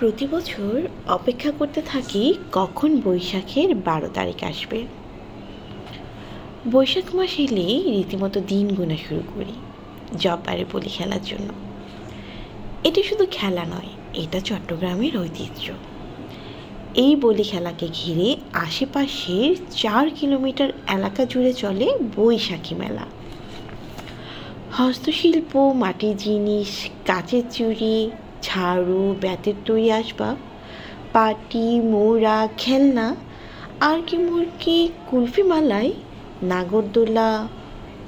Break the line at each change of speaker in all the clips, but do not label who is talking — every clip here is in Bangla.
প্রতি বছর অপেক্ষা করতে থাকি কখন বৈশাখের বারো তারিখ আসবে। বৈশাখ মাস এলেই রীতিমতো দিন গোনা শুরু করি জব্বারে বলি খেলার জন্য। এটা শুধু খেলা নয়, এটা চট্টগ্রামের ঐতিহ্য। এই বলি খেলাকে ঘিরে আশেপাশের চার কিলোমিটার এলাকা জুড়ে চলে বৈশাখী মেলা। হস্তশিল্প, মাটির জিনিস, কাচের চুড়ি ঝাড়ু, ব্যাতের তৈরি আসবাব পাটি, মোড়া, খেলনা, আর কি মুরগি, কুলফি মালাই, নাগরদোলা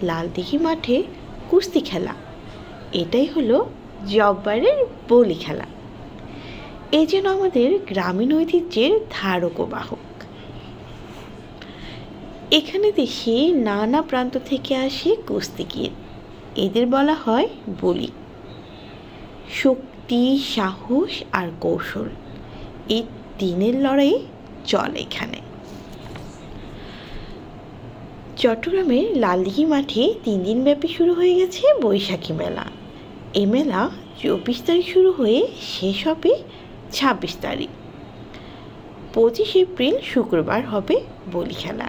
লালদিঘি মাঠে কুস্তি খেলা। এটাই হলো জব্বারের বলি খেলা। এই যেন আমাদের গ্রামীণ ঐতিহ্যের ধারক ও বাহক। এখানে দেশে নানা প্রান্ত থেকে আসে কুস্তিগির এদের বলা হয় বলি। শক্তি সাহস আর কৌশল। এই তিনের লড়াই চলে এখানে। চট্টগ্রামের লালদিঘি মাঠে তিন দিন ব্যাপী শুরু হয়ে গেছে বৈশাখী মেলা। এ মেলা চব্বিশ তারিখ শুরু হয়ে শেষ হবে ছাব্বিশ তারিখ। পঁচিশ এপ্রিল শুক্রবার হবে বলি খেলা।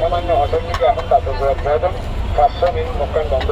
সামান্য অটোমেটিক এখন তাদের প্রয়োজন প্রাপ্ত মিন মোকান বন্ধ